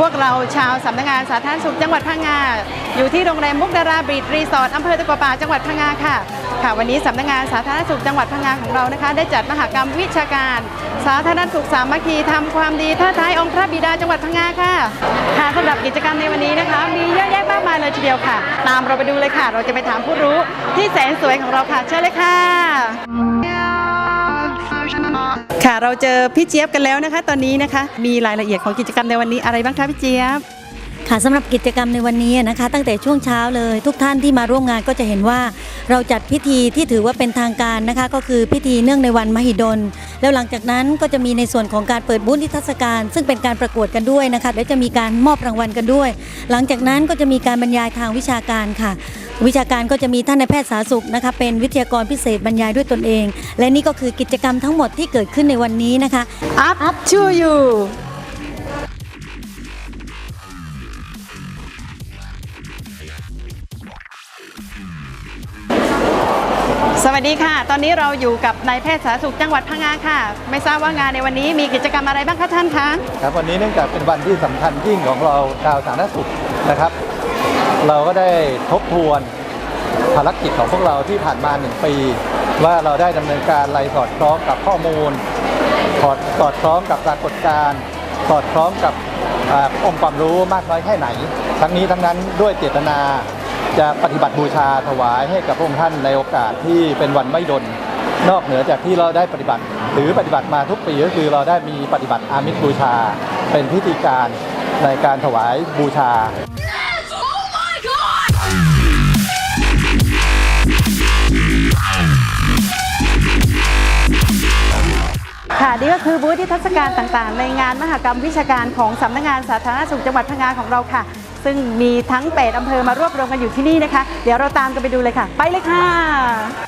พวกเราชาวสำนักงานสาธารณสุขจังหวัดพังงา อยู่ที่โรงแรมมุกดาราบีดรีสอร์ทอำเภอตะกัวป่าจังหวัดพังงาค่ะ ค่ะวันนี้สำนักงานสาธารณสุขจังหวัดพังงาของเรานะคะ ได้จัดมหกรรมวิชาการ สาธารณสุขสามัคคีทำความดีท่าท้ายองค์พระบิดาจังหวัดพังงาค่ะ ค่ะสำหรับกิจกรรมในวันนี้นะคะ มีเยอะแยะมากมายเลยทีเดียวค่ะ ตามเราไปดูเลยค่ะ เราจะไปถามผู้รู้ที่แสนสวยของเราค่ะเชิญเลยค่ะ ค่ะเราเจอพี่เจี๊ยบกันแล้วนะคะ ตอนนี้นะคะ มีรายละเอียดของกิจกรรมในวันนี้อะไรบ้างคะพี่เจี๊ยบค่ะสำหรับกิจกรรมในวันนี้นะคะ ตั้งแต่ช่วงเช้าเลย ทุกท่านที่มาร่วมงานก็จะเห็นว่า เราจัดพิธีที่ถือว่าเป็นทางการนะคะ ก็คือพิธีเนื่องในวันมหิดล แล้วหลังจากนั้นก็จะมีในส่วนของการเปิดบูธนิทรรศการ ซึ่งเป็นการประกวดกันด้วยนะคะเดี๋ยวจะมีการมอบรางวัลกันด้วย หลังจากนั้นก็จะมีการบรรยายทางวิชาการค่ะ วิชาการก็จะมีท่านนายแพทย์สาธารณสุขนะคะเป็นวิทยากรพิเศษบรรยายด้วยตนเอง และนี่ก็คือกิจกรรมทั้งหมดที่เกิดขึ้นในวันนี้นะคะ up up to you สวัสดีค่ะ ตอนนี้เราอยู่กับนายแพทย์สาธารณสุขจังหวัดพังงาค่ะ ไม่ทราบว่างานในวันนี้มีกิจกรรมอะไรบ้างคะท่านคะ ครับวันนี้เนื่องจากเป็นวันที่สำคัญยิ่งของเราชาวสาธารณสุขนะครับ เราก็ได้ทบทวนภารกิจของพวกเราที่ผ่านมาหนึ่งปี ว่าเราได้ดำเนินการอะไรสอดคล้องกับข้อมูลสอดสอดคล้องกับปรากฏการณ์สอดคล้องกับองค์ความรู้มากน้อยแค่ไหน ทั้งนี้ทั้งนั้นด้วยเจตนาจะปฏิบัติบูชาถวายให้กับพระองค์ท่านในโอกาสที่เป็นวันไม่ดลนอกเหนือจากที่เราได้ปฏิบัติ หรือปฏิบัติมาทุกปีก็คือเราได้มีปฏิบัติอามิสบูชา เป็นพิธีการในการถวายบูชา ค่ะนี่ก็คือบูธที่เทศการต่างๆ ในงานมหกรรมวิชาการของสำนักงานสาธารณสุขจังหวัดพังงาของเราค่ะ ซึ่งมีทั้งเปดอำเภอมารวบรวมกันอยู่ที่นี่นะคะ เดี๋ยวเราตามกันไปดูเลยค่ะ ไปเลยค่ะ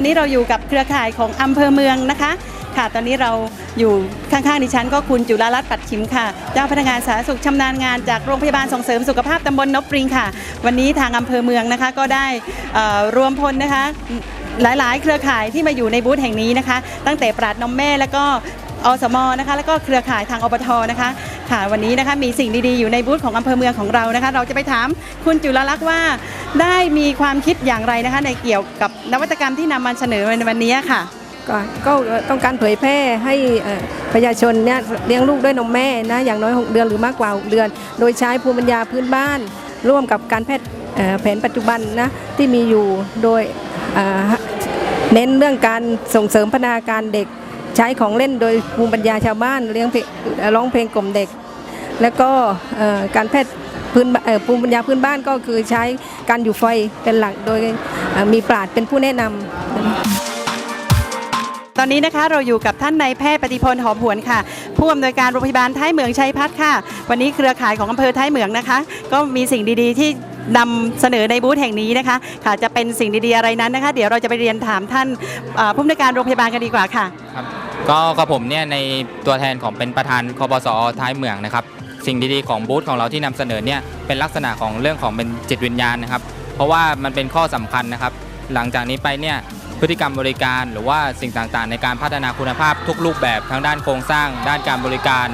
อนนี้เราอยู่กับเครือข่ายของอำเภอเมืองนะคะ ค่ะ ตอนนี้เราอยู่ข้างๆดิฉันก็คุณจุฬารัตน์ปัดชิมค่ะ เจ้าพนักงานสาธารณสุขชำนาญงานจากโรงพยาบาลส่งเสริมสุขภาพตำบลนบปริงค่ะ วันนี้ทางอำเภอเมืองนะคะก็ได้รวมพลนะคะหลาย ๆ เครือข่ายที่มาอยู่ในบูธแห่งนี้นะคะ ตั้งแต่ปราดนมแม่แล้วก็อสมนะคะ แล้วก็เครือข่ายทางอบทนะคะ ค่ะวันนี้นะคะมีสิ่งดีๆ อยู่ในบูธของอำเภอเมืองของเรานะคะ เราจะไปถามคุณจุลลักษณ์ว่าได้มีความคิดอย่างไรนะคะ ในเกี่ยวกับนวัตกรรมที่นำมาเสนอในวันนี้ค่ะ ก็ก็ต้องการเผยแพร่ให้เอ่อประชาชนเนี่ยเลี้ยงลูกด้วยนมแม่นะอย่างน้อย 6 เดือนหรือมากกว่า 6 เดือน โดยใช้ภูมิปัญญาพื้นบ้าน ร่วมกับการแพทย์เอ่อแผนปัจจุบันนะที่มีอยู่โดยเอ่อเน้นเรื่องการส่งเสริมพัฒนาการเด็ก ใช้ของเล่นโดยภูมิปัญญาชาวบ้านเลี้ยงร้องเพลงกล่อมเด็ก แล้วก็การแพทย์พื้นภูมิปัญญาพื้นบ้านก็คือใช้การอยู่ไฟเป็นหลักโดยมีปราดเป็นผู้แนะนำตอนนี้นะคะเราอยู่กับท่านนายแพทย์ปฏิพลหอมหวนค่ะ ผู้อำนวยการโรงพยาบาลท้ายเหมืองชัยพัฒน์ค่ะ วันนี้เครือข่ายของอำเภอท้ายเหมืองนะคะ ก็มีสิ่งดีๆ ที่นำเสนอในบูธแห่งนี้นะคะ ค่ะจะเป็นสิ่งดีๆอะไรนั้นนะคะ เดี๋ยวเราจะไปเรียนถามท่านผู้อำนวยการโรงพยาบาลกันดีกว่าค่ะครับ ก็กับผมเนี่ยในตัวแทนของเป็นประธานคอปสอท้ายเมืองนะครับ สิ่งดีๆของบูธของเราที่นำเสนอเนี่ยเป็นลักษณะของเรื่องของเป็นจิตวิญญาณนะครับ เพราะว่ามันเป็นข้อสำคัญนะครับ หลังจากนี้ไปเนี่ยพฤติกรรมบริการหรือว่าสิ่งต่างๆ ในการพัฒนาคุณภาพทุกรูปแบบทั้งด้านโครงสร้าง ด้านการบริการ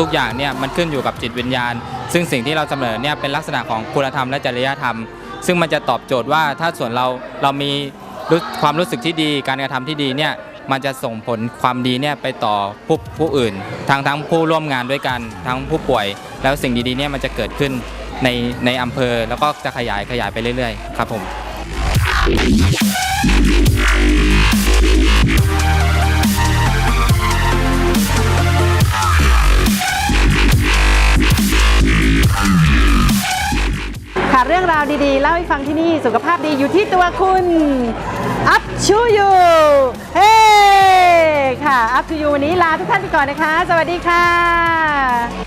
ทุกๆ อย่างเนี่ยมันขึ้นอยู่กับจิตวิญญาณ ซึ่งสิ่งที่เราเสนอเนี่ยเป็นลักษณะของคุณธรรมและจริยธรรม ซึ่งมันจะตอบโจทย์ว่าถ้าส่วนเราเรามีความรู้สึกที่ดี การกระทำที่ดีเนี่ย มันจะส่งผลความดีเนี่ยไปต่อผู้ผู้อื่น ทั้งทั้งผู้ร่วมงานด้วยกันทั้งผู้ป่วย แล้วสิ่งดีๆเนี่ยมันจะเกิดขึ้นในในอำเภอแล้วก็จะขยายขยายไปเรื่อยๆ ครับผมค่ะเรื่องราวดีๆ เล่าให้ฟังที่นี่สุขภาพดีอยู่ที่ตัวคุณ up to you เฮ้ค่ะอัพชูยูวันนี้ลาทุกท่านไปก่อนนะคะ สวัสดีค่ะ